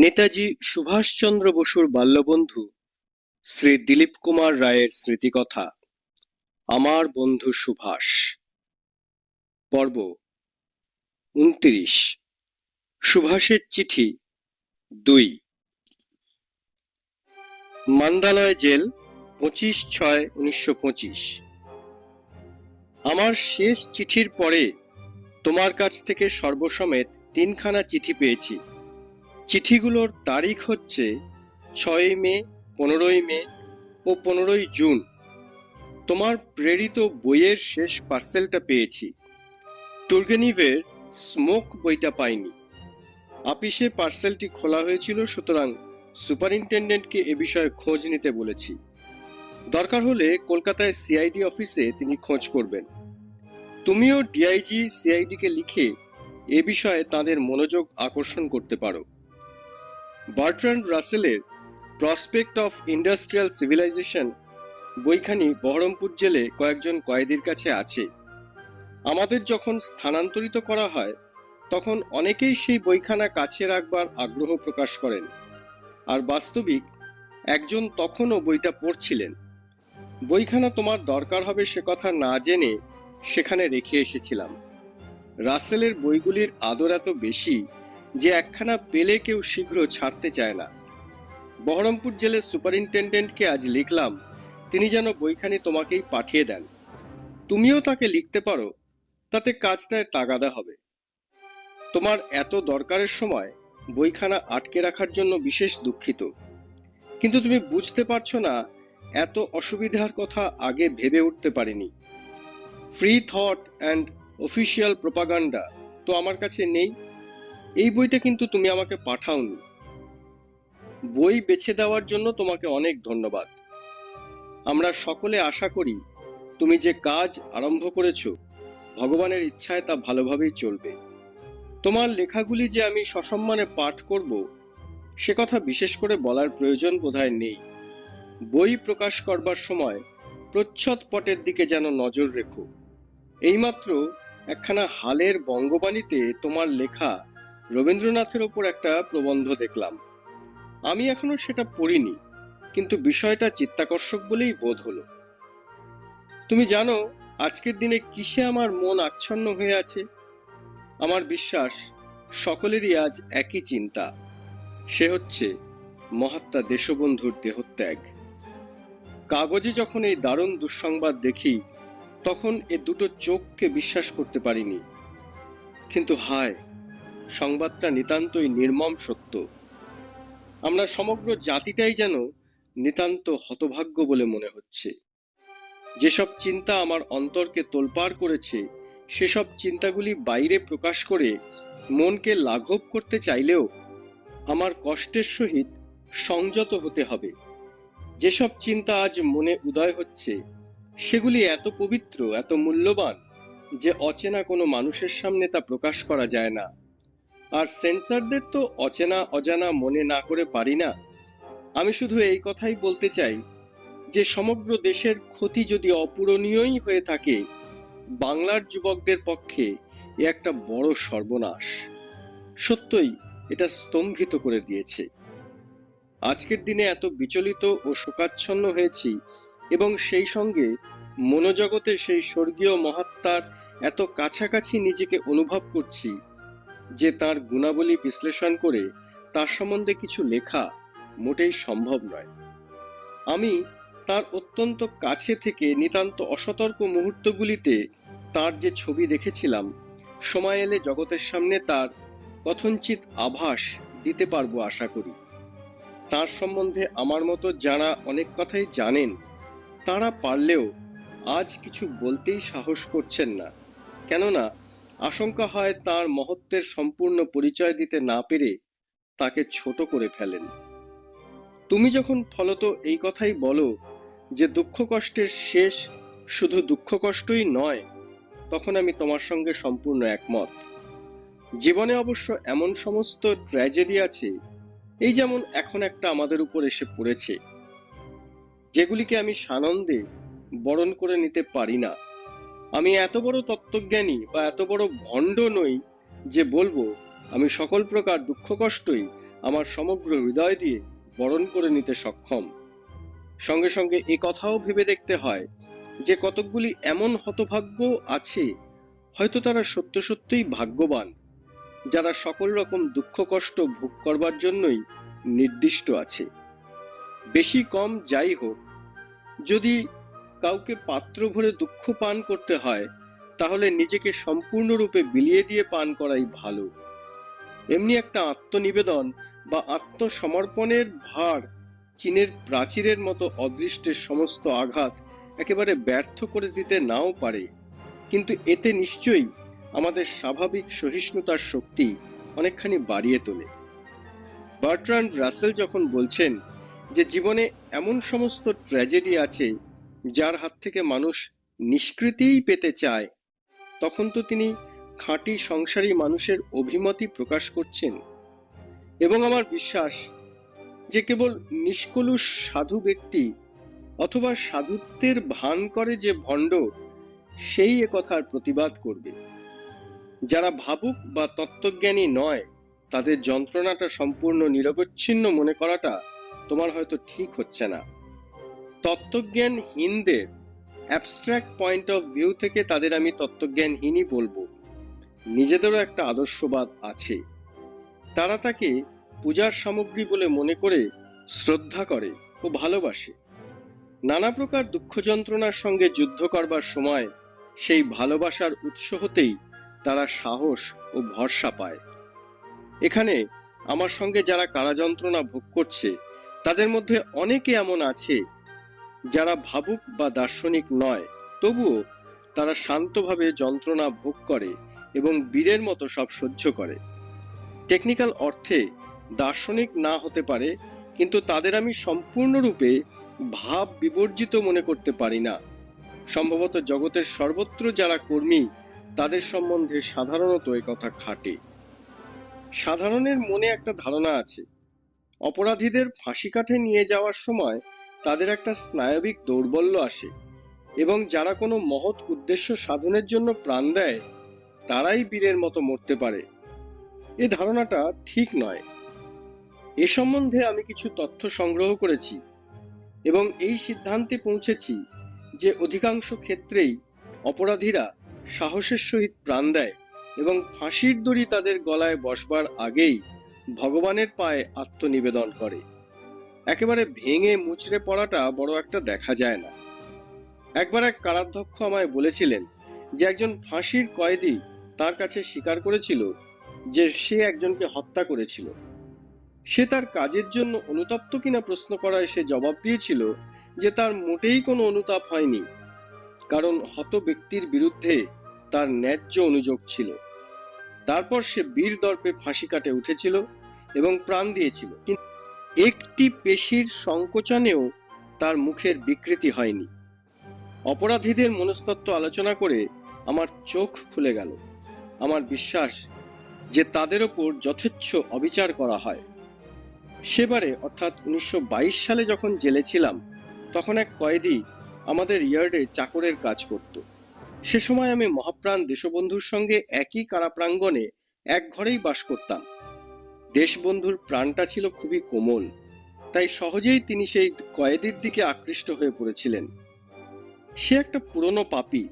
নেতাজি সুভাষচন্দ্র বসুর বাল্যবন্ধু শ্রী দিলীপ কুমার রায়ের স্মৃতিকথা, আমার বন্ধু সুভাষ। পর্ব উনত্রিশ। সুভাষের চিঠি দুই। মান্দালয় জেল, পঁচিশ ছয় উনিশশো পঁচিশ। আমার শেষ চিঠির পরে তোমার কাছ থেকে সর্বসমেত তিনখানা চিঠি পেয়েছি। চিঠিগুলোর তারিখ হচ্ছে ছয়ই মে, পনেরোই মে ও পনেরোই জুন। তোমার প্রেরিত বইয়ের শেষ পার্সেলটা পেয়েছি। টুর্গেনিভের স্মোক বইটা পাইনি। আপিসে পার্সেলটি খোলা হয়েছিল, সুতরাং সুপারিনটেন্ডেন্টকে এ বিষয়ে খোঁজ নিতে বলেছি। দরকার হলে কলকাতায় সিআইডি অফিসে তিনি খোঁজ করবেন। তুমিও ডিআইজি সিআইডিকে লিখে এ বিষয়ে তাদের মনোযোগ আকর্ষণ করতে পারো। বার্ট্রান্ড রাসেলের প্রসপেক্ট অফ ইন্ডাস্ট্রিয়াল সিভিলাইজেশন বইখানি বহরমপুর জেলে কয়েকজন কয়েদির কাছে আছে। আমাদের যখন স্থানান্তরিত করা হয়, তখন অনেকেই সেই বইখানা কাছে রাখবার আগ্রহ প্রকাশ করেন। আর বাস্তবিক, একজন তখনও বইটা পড়ছিলেন। বইখানা তোমার দরকার হবে সে কথা না জেনে সেখানে রেখে এসেছিলাম। রাসেলের বইগুলির আদর এত বেশি যে একখানা পেলে কেউ শীঘ্র ছাড়তে চায় না। বহরমপুর জেলের সুপারিনটেন্ডেন্টকে আজ লিখলাম, তিনি যেন বইখানি তোমাকেই পাঠিয়ে দেন। তুমিও তাকে লিখতে পারো, তাতে কাজটায় তাগাদা হবে। তোমার এত দরকারের সময় বইখানা আটকে রাখার জন্য বিশেষ দুঃখিত। কিন্তু তুমি বুঝতে পারছ না, এত অসুবিধার কথা আগে ভেবে উঠতে পারিনি। Free thought and official propaganda তো আমার কাছে নেই। এই বইটা কিন্তু তুমি আমাকে পাঠাওনি। বই বেছে দেওয়ার জন্য তোমাকে অনেক ধন্যবাদ। আমরা সকলে আশা করি তুমি যে কাজ আরম্ভ করেছ, ভগবানের ইচ্ছায় তা ভালোভাবেই চলবে। তোমার লেখাগুলি যে আমি সসম্মানে পাঠ করব, সে কথা বিশেষ করে বলার প্রয়োজন বোধহয় নেই। বই প্রকাশ করবার সময় প্রচ্ছদ পটের দিকে যেন নজর রেখো। এইমাত্র একখানা হালের বঙ্গবাণীতে তোমার লেখা রবীন্দ্রনাথের ওপর একটা প্রবন্ধ দেখলাম। আমি এখনও সেটা পড়িনি, কিন্তু বিষয়টা চিত্তাকর্ষক বলেই বোধ হলো। তুমি জানো, আজকের দিনে কিসে আমার মন আচ্ছন্ন হয়ে আছে? আমার বিশ্বাস, সকলেরই আজ একই চিন্তা। সে হচ্ছে মহাত্মা দেশবন্ধুর দেহত্যাগ। কাগজে যখন এই দারুণ দুঃসংবাদ দেখি, তখন এ দুটো চোখকে বিশ্বাস করতে পারিনি। কিন্তু হায় সংবাদটা নিতান্তই নির্মম সত্য। আমরা সমগ্র জাতিটাই যেন নিতান্ত হতভাগ্য বলে মনে হচ্ছে। যেসব চিন্তা আমার অন্তরকে তোলপাড় করেছে, সেসব চিন্তাগুলি বাইরে প্রকাশ করে মনকে লাঘব করতে চাইলেও আমার কষ্টের সহিত সংযত হতে হবে। যেসব চিন্তা আজ মনে উদয় হচ্ছে, সেগুলি এত পবিত্র, এত মূল্যবান যে অচেনা কোনো মানুষের সামনে তা প্রকাশ করা যায় না। আর সেন্সারদের তো অচেনা অজানা মনে না করে পারি না। আমি শুধু এই কথাই বলতে চাই যে সমগ্র দেশের ক্ষতি যদি অপূরণীয়ই হয়ে থাকে, বাংলার যুবকদের পক্ষে এ একটা বড় সর্বনাশ। সত্যই এটা স্তম্ভিত করে দিয়েছে। আজকের দিনে এত বিচলিত ও শোকাচ্ছন্ন হয়েছি এবং সেই সঙ্গে মনোজগতে সেই স্বর্গীয় মহাত্মার এত কাছাকাছি নিজেকে অনুভব করছি যে তার গুণাবলী বিশ্লেষণ করে তার সম্বন্ধে কিছু লেখা মোটেই সম্ভব নয়। আমি তার অত্যন্ত কাছে থেকে নিতান্ত অসতর্ক মুহূর্তগুলিতে তার যে ছবি দেখেছিলাম, সময় এলে জগতের সামনে তার কথঞ্চিত আভাস দিতে পারব আশা করি। তার সম্বন্ধে আমার মতো যারা অনেক কথাই জানেন, তারা পারলেও আজ কিছু বলতেই সাহস করছেন না। কেননা আশঙ্কা হয় তার মহত্বের সম্পূর্ণ পরিচয় দিতে না পেরে তাকে ছোট করে ফেলেন। তুমি যখন ফলত এই কথাই বলো যে দুঃখ কষ্টের শেষ শুধু দুঃখ কষ্টই নয়, তখন আমি তোমার সঙ্গে সম্পূর্ণ একমত। জীবনে অবশ্য এমন সমস্ত ট্র্যাজেডি আছে, এই যেমন এখন একটা আমাদের উপর এসে পড়েছে, যেগুলিকে আমি সানন্দে বরণ করে নিতে পারি না। আমি এত বড় তত্ত্বজ্ঞানী বা এত বড় ভণ্ড নই যে বলব, আমি সকল প্রকার দুঃখ কষ্টই আমার সমগ্র হৃদয় দিয়ে বরণ করে নিতে সক্ষম। সঙ্গে সঙ্গে এ কথাও ভেবে দেখতে হয় যে কতকগুলি এমন হতভাগ্য আছে, হয়তো তারা সত্য সত্যই ভাগ্যবান, যারা সকল রকম দুঃখ কষ্ট ভোগ করবার জন্যই নির্দিষ্ট আছে। বেশি কম যাই হোক, যদি কাউকে পাত্র ভরে দুঃখ পান করতে হয়, তাহলে নিজেকে সম্পূর্ণরূপে বিলিয়ে দিয়ে পান করাই ভালো। এমনি একটা আত্মনিবেদন বা আত্মসমর্পণের ভার চীনের প্রাচীরের মতো অদৃষ্টের সমস্ত আঘাত একেবারে ব্যর্থ করে দিতে নাও পারে। কিন্তু এতে নিশ্চয়ই আমাদের স্বাভাবিক সহিষ্ণুতার শক্তি অনেকখানি বাড়িয়ে তোলে। বার্ট্রান্ড রাসেল যখন বলছেন যে জীবনে এমন সমস্ত ট্র্যাজেডি আছে যার হাত থেকে মানুষ নিষ্কৃতিই পেতে চায়, তখন তো তিনি খাঁটি সংসারী মানুষের অভিমতই প্রকাশ করছেন। এবং আমার বিশ্বাস যে কেবল নিষ্কলুষ সাধু ব্যক্তি অথবা সাধুত্বের ভান করে যে ভণ্ড, সেই একথার প্রতিবাদ করবে। যারা ভাবুক বা তত্ত্বজ্ঞানী নয়, তাদের যন্ত্রণাটা সম্পূর্ণ নিরবচ্ছিন্ন মনে করাটা তোমার হয়তো ঠিক হচ্ছে না। তত্ত্বজ্ঞানহীনদের অ্যাবস্ট্রাক্ট পয়েন্ট অফ ভিউ থেকে তাদের আমি তত্ত্বজ্ঞানহীনই বলব। নিজেদেরও একটা আদর্শবাদ আছে। তারা তাকে পূজার সামগ্রী বলে মনে করে শ্রদ্ধা করে ও ভালোবাসে। নানা প্রকার দুঃখ যন্ত্রণার সঙ্গে যুদ্ধ করবার সময় সেই ভালোবাসার উৎস হতেই তারা সাহস ও ভরসা পায়। এখানে আমার সঙ্গে যারা কারা যন্ত্রণা ভোগ করছে, তাদের মধ্যে অনেকে এমন আছে যারা ভাবুক বা দার্শনিক নয়, তবুও তারা শান্তভাবে যন্ত্রণা ভোগ করে এবং বীরের মতো সব সহ্য করে। টেকনিক্যাল অর্থে দার্শনিক না হতে পারে, কিন্তু তাদের আমি সম্পূর্ণরূপে ভাব বিবর্জিত মনে করতে পারি না। সম্ভবত জগতের সর্বত্র যারা কর্মী, তাদের সম্বন্ধে সাধারণত এ কথা খাটে। সাধারণের মনে একটা ধারণা আছে, অপরাধীদের ফাঁসি কাঠে নিয়ে যাওয়ার সময় তাদের একটা স্নায়বিক দৌর্বল্য আসে এবং যারা কোনো মহৎ উদ্দেশ্য সাধনের জন্য প্রাণ দেয়, তারাই বীরের মতো মরতে পারে। এ ধারণাটা ঠিক নয়। এ সম্বন্ধে আমি কিছু তথ্য সংগ্রহ করেছি এবং এই সিদ্ধান্তে পৌঁছেছি যে অধিকাংশ ক্ষেত্রেই অপরাধীরা সাহসের সহিত প্রাণ দেয় এবং ফাঁসির দড়ি তাদের গলায় বসবার আগেই ভগবানের পায়ে আত্মনিবেদন করে। একেবারে ভেঙে মুচড়ে পড়াটা বড় একটা দেখা যায় না। একবার এক কারাধ্যক্ষ আমায় বলেছিলেন যে একজন ফাঁসির কয়েদি তার কাছে স্বীকার করেছিল যে সে একজনকে হত্যা করেছিল। সে তার কাজের জন্য অনুতপ্ত কিনা প্রশ্ন করায় সে জবাব দিয়েছিল যে তার মোটেই কোনো অনুতাপ হয়নি, কারণ হত ব্যক্তির বিরুদ্ধে তার ন্যায্য অনুযোগ ছিল। তারপর সে বীর দর্পে ফাঁসি কাটে উঠেছিল এবং প্রাণ দিয়েছিল। কিন্তু একটি পেশির সংকোচনেও তার মুখের বিকৃতি হয়নি। অপরাধীদের মনস্তত্ত্ব আলোচনা করে আমার চোখ খুলে গেল। আমার বিশ্বাস যে তাদের ওপর যথেচ্ছ অবিচার করা হয়। সেবারে, অর্থাৎ উনিশশো বাইশ সালে যখন জেলে ছিলাম, তখন এক কয়েদি আমাদের ইয়ার্ডে চাকরের কাজ করত। সে সময় আমি মহাপ্রাণ দেশবন্ধুর সঙ্গে একই কারাপ্রাঙ্গণে এক ঘরেই বাস করতাম। দেশবন্ধুর প্রাণটা ছিল খুবই কোমল, তাই সহজেই তিনি সেই কয়েদির দিকে আকৃষ্ট হয়ে পড়েছিলেন। সে একটা পুরনো পাপী,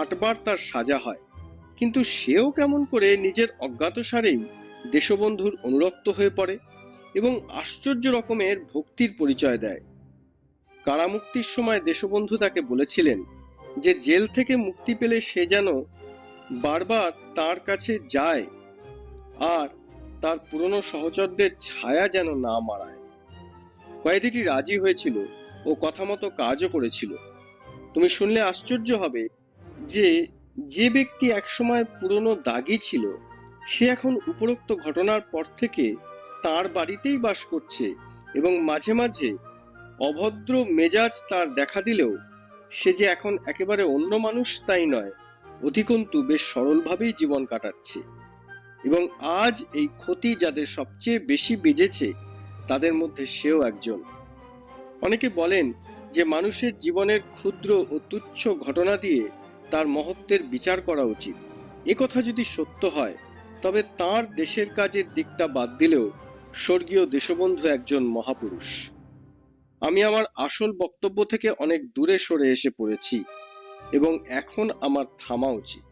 আটবার তার সাজা হয়, কিন্তু সেও কেমন করে নিজের অজ্ঞাতসারেই দেশবন্ধুর অনুরক্ত হয়ে পড়ে এবং আশ্চর্য রকমের ভক্তির পরিচয় দেয়। কারামুক্তির সময় দেশবন্ধু তাকে বলেছিলেন যে জেল থেকে মুক্তি পেলে সে যেন বারবার তার কাছে যায়, আর তার পুরনো সহচরদের ছায়া যেন না মারায়। কয়েদিটি রাজি হয়েছিল ও কথা মতো কাজও করেছিল। তুমি শুনলে আশ্চর্য হবে যে যে ব্যক্তি একসময় পুরনো দাগি ছিল, সে এখন উপরোক্ত ঘটনার পর থেকে তার বাড়িতেই বাস করছে এবং মাঝে মাঝে অভদ্র মেজাজ তার দেখা দিলেও সে যে এখন একেবারে অন্য মানুষ তাই নয়, অধিকন্তু বেশ সরলভাবেই জীবন কাটাচ্ছে। এবং আজ এই ক্ষতি যাদের সবচেয়ে বেশি বেজেছে, তাদের মধ্যে সেও একজন। অনেকে বলেন যে মানুষের জীবনের ক্ষুদ্র ও তুচ্ছ ঘটনা দিয়ে তার মহত্বের বিচার করা উচিত। কথা যদি সত্য হয়, তবে তার দেশের কাজের দিকটা বাদ দিলেও স্বর্গীয় দেশবন্ধু একজন মহাপুরুষ। আমি আমার আসল বক্তব্য থেকে অনেক দূরে সরে এসে পড়েছি এবং এখন আমার থামা উচিত।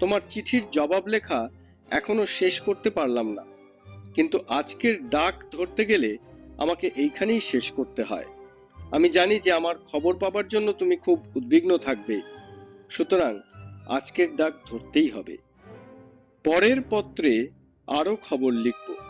তোমার চিঠির জবাব লেখা এখনও শেষ করতে পারলাম না। কিন্তু আজকের ডাক ধরতে গেলে আমাকে এইখানেই শেষ করতে হয়। আমি জানি যে আমার খবর পাবার জন্য তুমি খুব উদ্বিগ্ন থাকবে। সুতরাং আজকের ডাক ধরতেই হবে। পরের পত্রে আরও খবর লিখব।